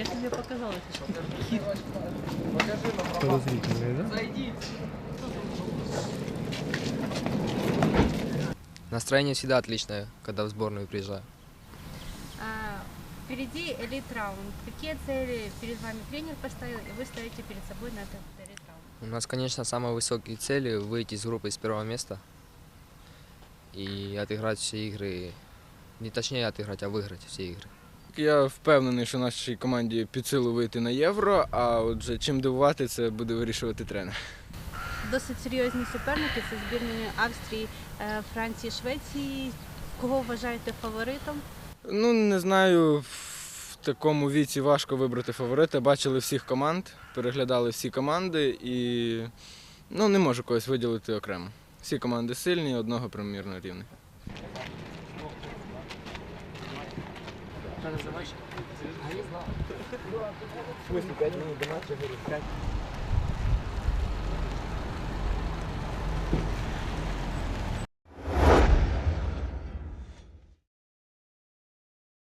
Я тобі показала, що. Подозрительные, да? Настроение всегда отличное, когда в сборную приезжаю. А, Впереди элит раунд. Какие цели перед вами тренер поставил, и вы ставите перед собой на этот элит раунд? У нас, конечно, самые высокие цели – выйти из группы с первого места и отыграть все игры, не точнее отыграть, а выиграть все игры. Я впевнений, що нашій команді під силу вийти на євро, а отже, чим дивувати, це буде вирішувати тренер. Досить серйозні суперники це збірні Австрії, е, Франції, Швеції. Кого вважаєте фаворитом? Ну, не знаю, в такому віці важко вибрати фаворита. Бачили всіх команд, переглядали всі команди і ну, не можу когось виділити окремо. Всі команди сильні, одного примірно рівних. В смысле, 5 минут до матча, говорю, 5.